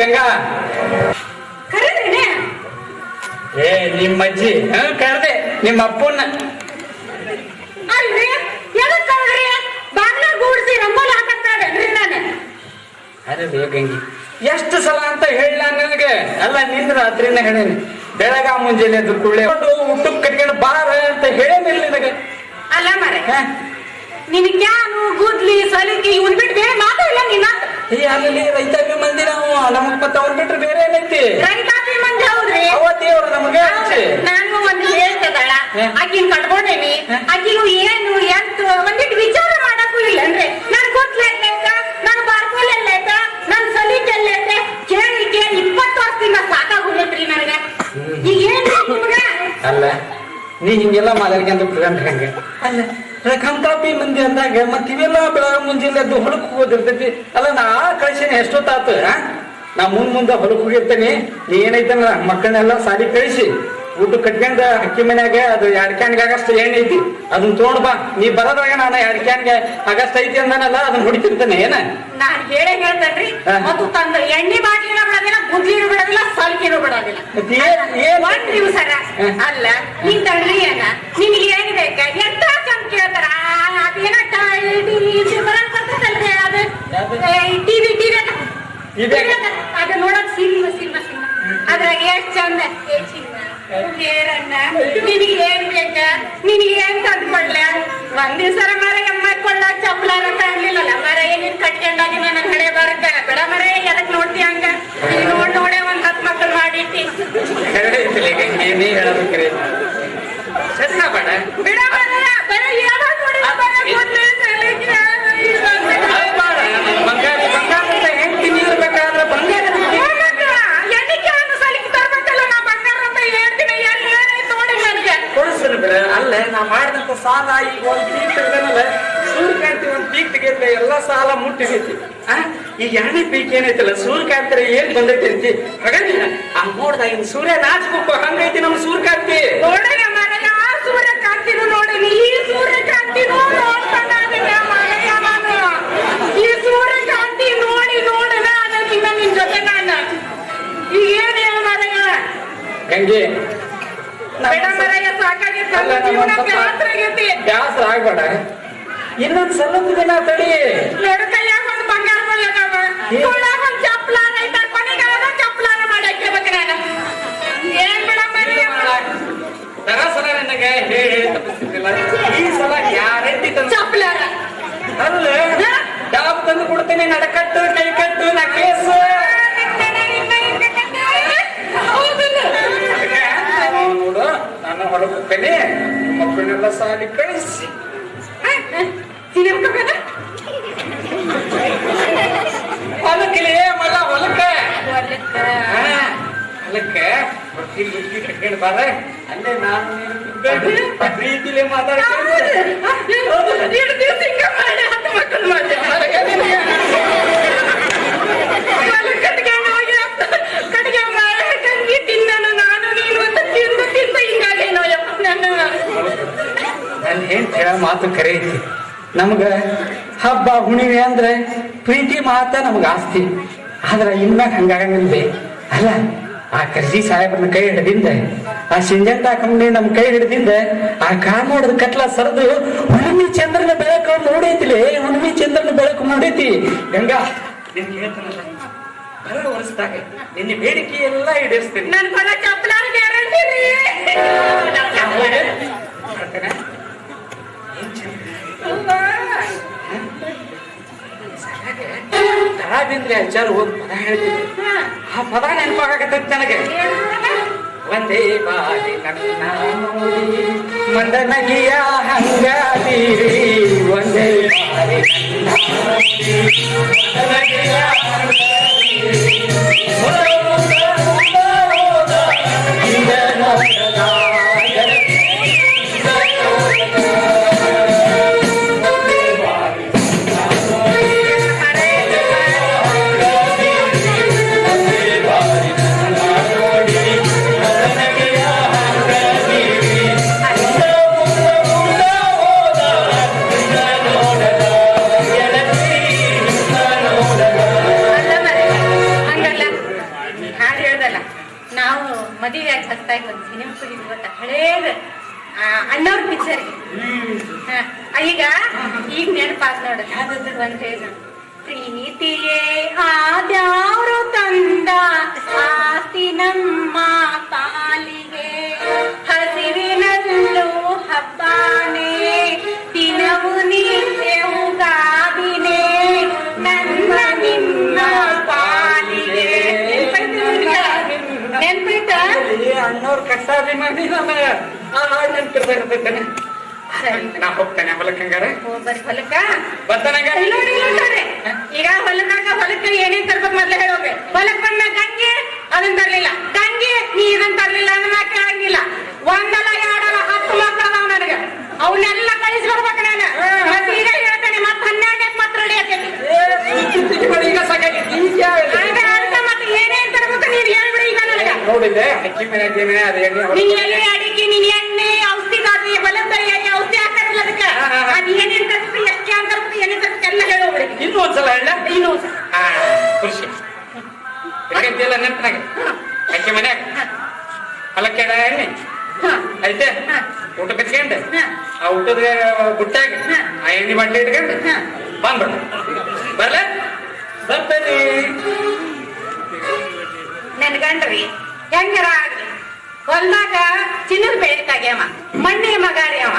ಗಂಗಾ. ಕರೆದ್ರೇನೆ ಏ ನಿಮ್ಮ ಅಜ್ಜಿ ಹಾ ಕರ್ದೆ ನಿಮ್ಮ ಅಪ್ಪನ ಅಲ್ರಿ ಎದಕ್ ಕರೆದ್ರಿ? ಬಾಗ್ಲ ಗೂಡ್ಸಿ ರಂಗೋಲಿ ಹಾಕತ್ತಾರೇನ್ರಿ ನಾನು. ಅರೆ ಬೇ ಗಂಗಿ. ಎಷ್ಟು ಸಲ ಅಂತ ಹೇಳ ನನಗೆ? ಅಲ್ಲ ನಿಂದ ರಾತ್ರಿನ ಹೇಳೇನಿ. ಬೆಳಗ ಮುಂಜಾನೆ ಎದ್ದು ಕುಳ್ಳೆ ಊಟಕ್ಕೆ ಕಟ್ಕೊಂಡು ಬಾರ ಅಂತ ಹೇಳೇನಿಲ್ಲ ನಿನಗೆ. ಅಲ್ಲ ಮರೆ ಹಾ? ನಿನ್ ಕ್ಯಾನು ಗುದ್ಲಿ ಸಲಿಕಿ ಇವನ್ ಬಿಟ್ಟು ಬೇರೆ ಮಾತಾಡಲ್ಲ ನಿನ್ನ ಏ ಅಲ್ಲಿ ಮತ್ತೆ ಅವ್ರ ಬಿಟ್ರೆ ಬೇರೆ ಏನೈತಿ? ರೈತಾಪಿ ಮಂದಿ ಹೌದ್ರಿ? ಅವ ದೇವ್ರು ನಮಗೆ ನಾನು ಒಂದು ಹೇಳ್ತದಳ ಆಕಿನ ಕಟ್ಕೊಂಡೇನಿ. ಆಕಿನು ಏನು ಎಂತ ಒಂದಿಟ್ಟು ವಿಚಾರ ಮಾಡಕ್ಕೂ ಇಲ್ಲ ಅಂದ್ರೆ ನನ್ ಗೊತ್ತಲ ನನ್ ಬಾರ್ಕೋಲ್ ಎಲ್ಲೈತ ನನ್ ಸಲಿಗೆ ಎಲ್ಲೈತೆ ಕೇಳಿ ಕೇಳಿ ಇಪ್ಪತ್ತು ವರ್ಷದಿಂದ ಸಾಕಾಗೋಗೈತ್ರಿ ನನಗೆ. ಈಗ ಏನು ನಿಮ್ಗ? ಅಲ್ಲ ನೀ ಹಿಂಗೆಲ್ಲ ಮಾತಾಡ್ಕೊಂತ ಕುತ್ಕೊಂಡ್ರೆ ಹಂಗೆ? ಅಲ್ಲ ಕಂತಾಪಿ ಮಂದಿ ಅಂದಾಗ ಮತ್ತಿವೆಲ್ಲ ಇವೆಲ್ಲ ಬೆಳಗ ಮುಂಜಾನೆ ಎದ್ದು ಹೊಲಕ್ ಹೋದಿರ್ತೈತಿ. ಅಲ್ಲ ನಾ ಕಳಿಸೇನಿ ಎಷ್ಟೊತ್ತಾತು? ನಾ ಮುಂದ್ ಮುಂದೆ ಹೊಲಕ್ ಹೋಗಿರ್ತೇನೆ. ನೀ ಏನೈತನ ಮಕ್ಕಳನ್ನೆಲ್ಲ ಸಾಲಿ ಕಳಿಸಿ. ಊಟ ಕಟ್ಕೊಂಡ ಅಕ್ಕಿ ಮನ್ಯಾಗ ಅದು ಎರಡ್ ಕ್ಯಾನ್ಗೆ ಆಗಸ್ಟ್ ಏನೈತಿ ಅದನ್ನ ತೊಗೊಂಡ್ ಬಾ. ನೀ ಬರೋದ್ರಾಗ ನಾನು ಎರಡ್ ಕ್ಯಾನ್ಗೆ ಆಗಸ್ಟ್ ಐತಿ ಅಂದನಲ್ಲ ಅದನ್ನ ಹೊಡಿತಿರ್ತಾನೆ ಏನ? ನಾನ್ ಹೇಳೇ ಹೇಳ್ತೇನ್ರಿ. ಅದು ಮತ್ತು ತಂದ ಎಣ್ಣೆ ಬಾಟ್ಲಿನ ಬಿಡೋದಿಲ್ಲ ಗುದ್ಲಿನೂ ಬಿಡೋದಿಲ್ಲ ಸಲ್ಕಿನೂ ಬಿಡೋದಿಲ್ಲ. ಒಂದ್ ದಿವಸ. ಅಲ್ಲ ನಿನ್ ತಡ್ರಿ ಏನ ನಿನ್ಗೆ ಏನ್ ಬೇಕ? ಎಂತ ಚಂದ ಕೇಳ್ತಾರ? ಅದೇನ? TV TV? ಅದು ನೋಡಕ್ ಸಿನಿಮಾ ಸಿನಿಮಾ ಸಿನಿಮಾ. ಅದ್ರಾಗ ಎಷ್ಟ್ ಚಂದ ಏರಣ್ಣ ನಿನಗೆ ಏನ್ ಬೇಕ? ನಿನಗೆ ಏನ್ ತಂದ್ಕೊಡ್ಲ? ಒಂದ್ ದಿವಸ ಮರ ಎಮ್ಮ ಕೊಳ್ಳ ಚಪ್ಪಲಾರ ಕಾಣ್ಲಿಲ್ಲಲ್ಲ. ಮರ ಏನೇನ್ ಕಟ್ಕೊಂಡಾಗಿ ನನ್ನ ಹಣೆ ಬರಕ ಬೇಡ ಮರ ಎದಕ್ ನೋಡ್ತಿ ಹಂಗ? ನೋಡ್ ನೋಡೆ ಒಂದ್ ಹತ್ ಮಕ್ಕಳು ಮಾಡಿಟ್ಟಿ ನೀ ಬೇಡ ಬಿಡ ಮರ ಬರ ಯಾವಾಗ ನೋಡಿ ಬರ ಮೊದ್ಲೇ ಸಲಿಗೆ ಈ ಬಂದ ಅದ್ ಬೇಡ. ಬಂಗಾರ ಬಂಗಾರ ಅಂತ ಹೆಂಡ್ತಿ ನೀರ್ ಬೇಕಾದ್ರೆ ಬಂಗಾರ ಎಣ್ಣಿಕೆ ಒಂದು ಸಲಿಗೆ ತರ್ಬೇಕಲ್ಲ ನಾ ಬಂಗಾರ ಅಂತ ಹೇಳ್ತೀನಿ ಎಲ್ಲಿ ಏನೈತ್ ನೋಡಿ ನನಗೆ ಕೊಡಿಸ್ರಿ ಬಿಡ ಅಲ್ಲೇ ನಾ ಮಾಡಿದಂತ ಸಾಲ ಈಗ ಒಂದ್ ಪೀಕ್ ತೆಗ್ದನಲ್ಲ ಸೂರ್ಯಕಾಂತಿ ಒಂದ್ ಪೀಕ್ ತೆಗಿದ್ರೆ ಎಲ್ಲಾ ಸಾಲ ಮುಟ್ಟಿದೈತಿ ಈಗ ಎರಡನೇ ಪೀಕ್ ಏನೈತಲ್ಲ ಸೂರ್ಯಕಾಂತಿ ಏನ್ ಬಂದೈತಿ ಅಂತಿ? ಹಾಗಾಗಿ ಆ ನೋಡ್ದಾಗ ಸೂರ್ಯ ನಾಚ್ಬೇಕು ಹಂಗೈತಿ ನಮ್ ಸೂರ್ಯಕಾಂತಿ ನೋಡಯ್ಯ ಮನೆಯ ಆ ಸೂರ್ಯಕಾಂತಿನೂ ನೋಡಿನಿ ಈ ಸೂರ್ಯಕಾಂತಿನೂ ನೋಡ್ತಾನ ಈ ಸೂರ್ಯಕಾಂತಿ ನೋಡಿ ನೋಡನ ಅದಕ್ಕಿಂತ ನಿನ್ ಜೊತೆ ನಾನು. ಈಗ ಏನ್ ಹೇಳ ಗಂಗೆ. ಬೇಡ ನಮ್ಮ ಜೀವನ ಸ್ವಲ್ಪ ಬ್ಯಾಸ್ರ ಆಗ್ಬೇಡ. ಇನ್ನೊಂದ್ ಸ್ವಲ್ಪ ದಿನ ತಡಿ ನೋಡು ಕೈಯಾಗ ಒಂದು ಬಂಗಾರ ಬಳ್ಳದವ? ಕೊಳ್ಳಾಗ ಒಂದು ಚಪ್ಪಲಾನ ಕೊನೆಗಾಲ ಚಪ್ಪಲಾನ ಮಾಡಿ ಹಾಕಿರ್ಬೇಕು ನಾನು ಏನ್ ಬೇಡ ಮನೆಯ ದರ ಸಲ ನನಗೆ ಹೇಳಿ ತಪ್ಪಿಸ್ತಿದ್ದಿಲ್ಲ. ಈ ಸಲ ಗ್ಯಾರಂಟಿ ತಂದು ಅಲ್ಲ ಡಾಬ್ ತಂದು ಕೊಡ್ತೀನಿ ನಡಕಟ್ಟು ಕೈ ಕಟ್ಟು ನಕೇಸು ಕೇಸು ನೋಡು ನಾನು ಹೊರಗೆ ಹೋಗ್ತೇನೆ. ಮಕ್ಕಳನ್ನೆಲ್ಲ ಸಾಲಿ ಕಳಿಸಿ. ಹೊಲಕ್ಕಿಲಿ ಮಲ್ಲ ಹೊಲಕ್ಕ ಹಾ, ಹೊಲಕ್ಕೆ. ರೊಟ್ಟಿ ಗಿಟ್ಟಿ ಕಟ್ಕೊಂಡು ಬಾರ. ಅಲ್ಲೇ ನಾನು ನೀನು ಕುತ್ಕೊಂಡು ಪ್ರೀತಿಲೇ ಮಾತಾಡ್ಕೊಂಡು ಮಾತು ಕರೆ ಐತಿ. ನಮ್ಗ ಹಬ್ಬ ಹುಣಿವೆ ಅಂದ್ರೆ ಪ್ರೀತಿ ಮಾತ ನಮ್ಗೆ ಆಸ್ತಿ. ಆದ್ರ ಇನ್ಮ್ಯಾಗ ಹಂಗಾಗಂಗಿಲ್ಲ ಅಲ್ಲ ಆ ಕರ್ಜಿ ಸಾಹೇಬ್ರನ್ನ ಕೈ ಹಿಡ್ದಿಂದ ಆ ಸಿಂಜಂತ ಕಂಪ್ನಿ ನಮ್ ಕೈ ಹಿಡ್ದಿಂದ ಆ ಕಾಮೋಡದ ಕಟ್ಲ ಸರದು ಹುಣ್ಣಿಮೆ ಚಂದ್ರನ ಬೆಳಕು ನೋಡೈತಿಲಿ ಹುಣ್ಣಿಮೆ ಚಂದ್ರನ ಬೆಳಕು ನೋಡೈತಿ. ಗಂಗಾ ನಿನ್ನ ಬೇಡಿಕೆ ಎಲ್ಲ ಈಡೇರಿಸ್ತೀನಿ. ತಳಬಿಂದ್ರೆ ಅಜ್ಜಾರ ಒಂದು ಪದ ಹೇಳ್ತಿದ್ರು. ಆ ಪದ ನೆನಪಾಗತ್ತೈತಿ ನನಗೆ. ಒಂದೇ ಬಾರಿ ನನ್ನ ನೋಡಿ ಮಂದನಗಿಯ ಹಂಗಾದಿರಿ ಒಂದೇ ಬಾರಿ ನನ್ನ ನೋಡಿ ಮಂದನಗಿಯ ಹಂಗಾದಿರಿ. ಹೊಸ್ತಾಗಿ ಒಂದು ಸಿನಿಮಾ ಹೋಗಿದ್ವಿ ಗೊತ್ತಾ? ಹಳೇದು. ಅಣ್ಣವ್ರ ಪಿಕ್ಚರ್ ಈಗ ಈಗ ನೆನಪಾತ್ ನೋಡು. ಒಂದ್ ಈ ಪ್ರೀತಿಯೇ ನಾ ಹೋಗ್ತೇನೆ ಹಂಗಾರೆ. ಬರೀ ಹೊಲಕ್ಕ ಬರ್ತಾನಾಗ. ಈಗ ಹೊಲಕ ಹೊಲಕ್ಕೆ ಏನೇನ್ ತರ್ಬೇಕು ಮೊದ್ಲು ಹೇಳೋಕೆ ಹೊಲಕ್ ಬಂದ ಗಂಗೆ ಅದನ್ನ ತರ್ಲಿಲ್ಲ ಗಂಗೆ ನೀ ಇದನ್ನ ತರ್ಲಿಲ್ಲ ಅದನ್ನ ಕೇಳಂಗಿಲ್ಲ ಒಂದಲ್ಲ ಎರಡಲ್ಲ ಹತ್ತು ಮಕ್ಕಳು ಅದಾವ ನನಗೆ ಅವನ್ನೆಲ್ಲ ಕಳಿಸಿ ಬರ್ಬೇಕು ನಾನು ಮತ್ತೆ ಈಗ ಹೇಳ್ತೇನೆ ಮತ್ತೆ ಹನ್ನೆರಡಕ್ಕೆ ಮತ್ತೆ ರೆಡಿ ಆಗ್ತೈತಿ ಈಗ ಸಾಕಾಗೈತಿ ಈಗ ಯಾವೆಲ್ಲ? ಆಗ ಅರ್ಥ ಮತ್ತೆ ಏನೇನ್ ತರ್ಬೇಕು ನೀನ್ ಹೇಳ್ಬಿಡಿ ಈಗ ನನಗೆ ನೋಡಿದ್ದೆ ಅಕ್ಕಿ ಮನೆ ಅಕ್ಕಿ ಅದು ಎಣ್ಣೆ ಹೊಡ್ದು- ನೀನ್ ಎಲ್ಲಿ ಅಡಿಕೆ ನೀನ್ ಎಣ್ಣೆ ಔಷಧಿ ಹೊಲದ ಎಣ್ಣೆ ಔಷಧಿ ಹಾಕಲ್ಲ ಅದಕ್ಕೆ. ಅದ್ ಏನೇನ್ ತರ್ಬೇಕು ಎಷ್ಟು ಅಂತ ತರ್ಬೇಕು ಏನೇನ್ ಎಲ್ಲ ಹೇಳೋಗ್ಬಿಡಿ ಇನ್ನೂ ಒಂದ್ಸಲ ಹೇಳ ಇನ್ನೂ. ಹಾ ಖುಷಿ ಎಲ್ಲ ನೆನಪಿನಾಗ? ಅಕ್ಕಿ ಮನ್ಯಾಗ? ಹೊಲಕ್ಕೆ ಎಣ್ಣೆ? ಹಾ. ಐತೆ. ಊಟ ಬಿಚ್ಕೊಂಡು? ಹಾ. ಆ ಊಟದ ಬುಟ್ಟಾಗ. ಆ ಎಣ್ಣೆ ಬಾಟ್ಲಿ ಇಟ್ಕೊಂಡು. ಬಂದ್ಬಿಡ. ಬರ್ಲ? ಬರ್ತೇನೆ. ನನ್ ಗಂಡ್ರಿ ಹೆಂಗಾರ? ಹೊಲ್ದಾಗ ಚಿನ್ನದ ಬೆಳೆ ತೆಗ್ಯಾವ ಮಣ್ಣಿನ ಮಗಾರಿ ಅವ.